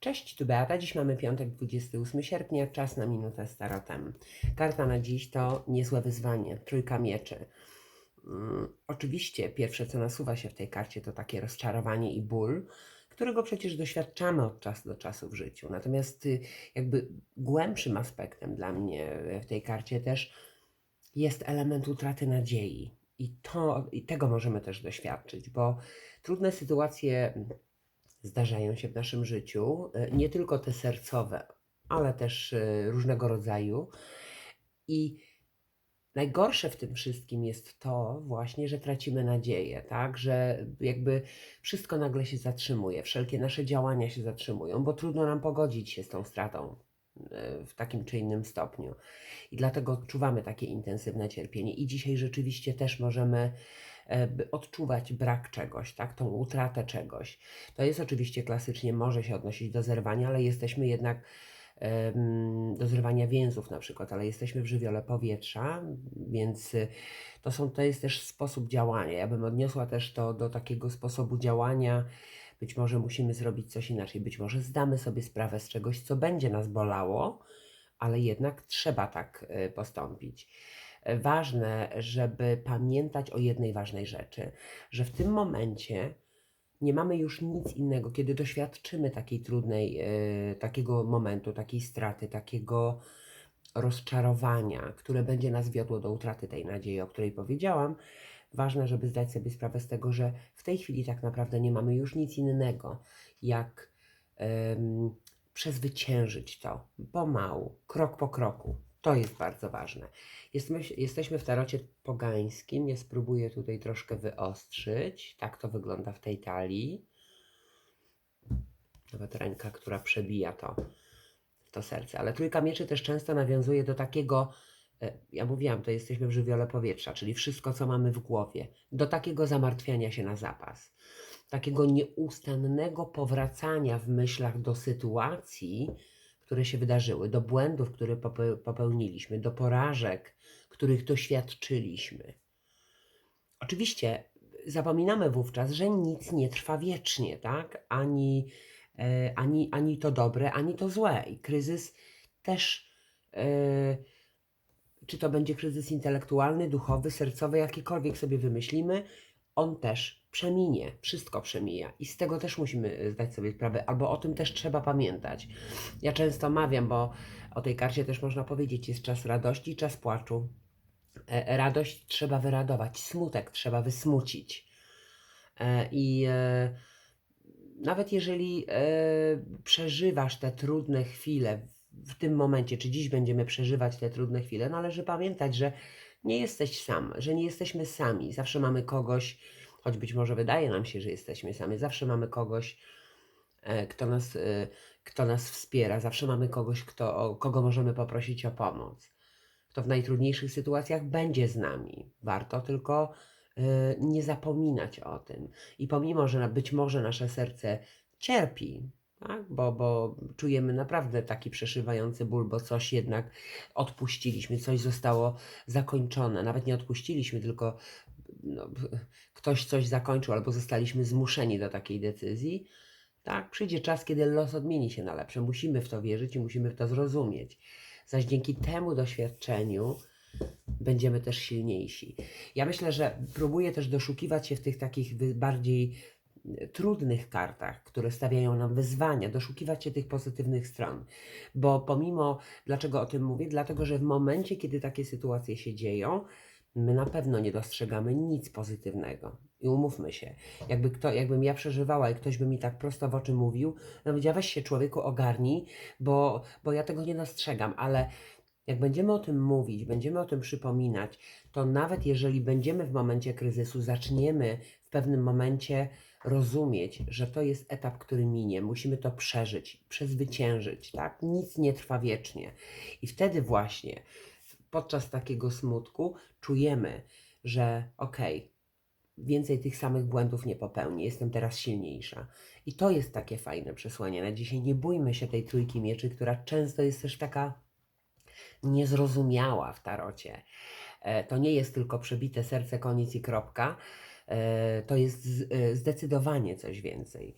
Cześć, tu Beata. Dziś mamy piątek, 28 sierpnia, czas na minutę z tarotem. Karta na dziś to niezłe wyzwanie, trójka mieczy. Mm, oczywiście pierwsze, co nasuwa się w tej karcie, to takie rozczarowanie i ból, którego przecież doświadczamy od czasu do czasu w życiu. Natomiast y, jakby głębszym aspektem dla mnie w tej karcie też jest element utraty nadziei. I, to, I tego możemy też doświadczyć, bo trudne sytuacje zdarzają się w naszym życiu, e, nie tylko te sercowe, ale też e, różnego rodzaju. I najgorsze w tym wszystkim jest to właśnie, że tracimy nadzieję, tak? Że jakby wszystko nagle się zatrzymuje, wszelkie nasze działania się zatrzymują, bo trudno nam pogodzić się z tą stratą e, w takim czy innym stopniu. I dlatego odczuwamy takie intensywne cierpienie. I dzisiaj rzeczywiście też możemy by odczuwać brak czegoś, tak? Tą utratę czegoś. To jest oczywiście klasycznie, może się odnosić do zerwania, ale jesteśmy jednak do zrywania więzów na przykład, ale jesteśmy w żywiole powietrza, więc y, to, są, to jest też sposób działania. Ja bym odniosła też to do takiego sposobu działania. Być może musimy zrobić coś inaczej, być może zdamy sobie sprawę z czegoś, co będzie nas bolało, ale jednak trzeba tak y, postąpić. Ważne, żeby pamiętać o jednej ważnej rzeczy, że w tym momencie nie mamy już nic innego, kiedy doświadczymy takiej trudnej, e, takiego momentu, takiej straty, takiego rozczarowania, które będzie nas wiodło do utraty tej nadziei, o której powiedziałam. Ważne, żeby zdać sobie sprawę z tego, że w tej chwili tak naprawdę nie mamy już nic innego, jak em, przezwyciężyć to pomału, krok po kroku. To jest bardzo ważne. Jesteśmy, w tarocie pogańskim. Ja spróbuję tutaj troszkę wyostrzyć. Tak to wygląda w tej talii. Nawet ręka, która przebija to, to serce. Ale trójka mieczy też często nawiązuje do takiego, e, ja mówiłam, to jesteśmy w żywiole powietrza, czyli wszystko, co mamy w głowie, do takiego zamartwiania się na zapas. Takiego nieustannego powracania w myślach do sytuacji, które się wydarzyły, do błędów, które pope- popełniliśmy, do porażek, których doświadczyliśmy. Oczywiście zapominamy wówczas, że nic nie trwa wiecznie, tak? Ani, e, ani, ani to dobre, ani to złe. I kryzys też, e, czy to będzie kryzys intelektualny, duchowy, sercowy, jakikolwiek sobie wymyślimy, on też przeminie, wszystko przemija. I z tego też musimy e, zdać sobie sprawę, albo o tym też trzeba pamiętać. Ja często mawiam, bo o tej karcie też można powiedzieć, jest czas radości czas płaczu. E, Radość trzeba wyradować, smutek trzeba wysmucić. E, I nawet jeżeli przeżywasz te trudne chwile w tym momencie, czy dziś będziemy przeżywać te trudne chwile, należy pamiętać, że nie jesteś sam, że nie jesteśmy sami. Zawsze mamy kogoś, choć być może wydaje nam się, że jesteśmy sami, zawsze mamy kogoś, e, kto nas, e, kto nas wspiera, zawsze mamy kogoś, kto, kogo możemy poprosić o pomoc. Kto w najtrudniejszych sytuacjach będzie z nami. Warto tylko e, nie zapominać o tym. I pomimo, że być może nasze serce cierpi, tak? bo, bo czujemy naprawdę taki przeszywający ból, bo coś jednak odpuściliśmy, coś zostało zakończone. Nawet nie odpuściliśmy, tylko no, ktoś coś zakończył, albo zostaliśmy zmuszeni do takiej decyzji. Tak, przyjdzie czas, kiedy los odmieni się na lepsze. Musimy w to wierzyć i musimy w to zrozumieć. Zaś dzięki temu doświadczeniu będziemy też silniejsi. Ja myślę, że próbuję też doszukiwać się w tych takich bardziej e, trudnych kartach, które stawiają nam wyzwania, doszukiwać się tych pozytywnych stron. Bo pomimo, dlaczego o tym mówię? Dlatego, że w momencie, kiedy takie sytuacje się dzieją, my na pewno nie dostrzegamy nic pozytywnego. I umówmy się, jakby kto, jakbym ja przeżywała i ktoś by mi tak prosto w oczy mówił, no powiedziała, weź się człowieku ogarnij, bo, bo ja tego nie dostrzegam, ale jak będziemy o tym mówić, będziemy o tym przypominać, to nawet jeżeli będziemy w momencie kryzysu, zaczniemy w pewnym momencie rozumieć, że to jest etap, który minie, musimy to przeżyć, przezwyciężyć, tak? Nic nie trwa wiecznie. I wtedy właśnie podczas takiego smutku czujemy, że okej, więcej tych samych błędów nie popełnię, jestem teraz silniejsza. I to jest takie fajne przesłanie na dzisiaj. Nie bójmy się tej trójki mieczy, która często jest też taka niezrozumiała w tarocie. E, To nie jest tylko przebite serce, koniec i kropka. E, To jest e, zdecydowanie coś więcej.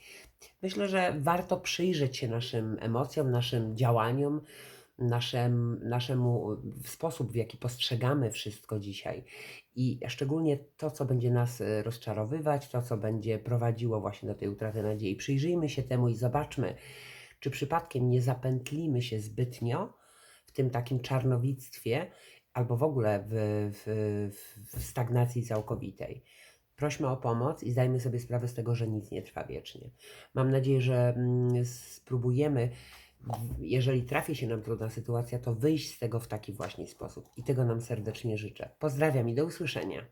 Myślę, że warto przyjrzeć się naszym emocjom, naszym działaniom, naszym, naszemu sposób, w jaki postrzegamy wszystko dzisiaj. I szczególnie to, co będzie nas e, rozczarowywać, to, co będzie prowadziło właśnie do tej utraty nadziei. Przyjrzyjmy się temu i zobaczmy, czy przypadkiem nie zapętlimy się zbytnio w tym takim czarnowictwie, albo w ogóle w, w, w stagnacji całkowitej. Prośmy o pomoc i zdajmy sobie sprawę z tego, że nic nie trwa wiecznie. Mam nadzieję, że mm, spróbujemy, jeżeli trafi się nam trudna sytuacja, to wyjść z tego w taki właśnie sposób. I tego nam serdecznie życzę. Pozdrawiam i do usłyszenia.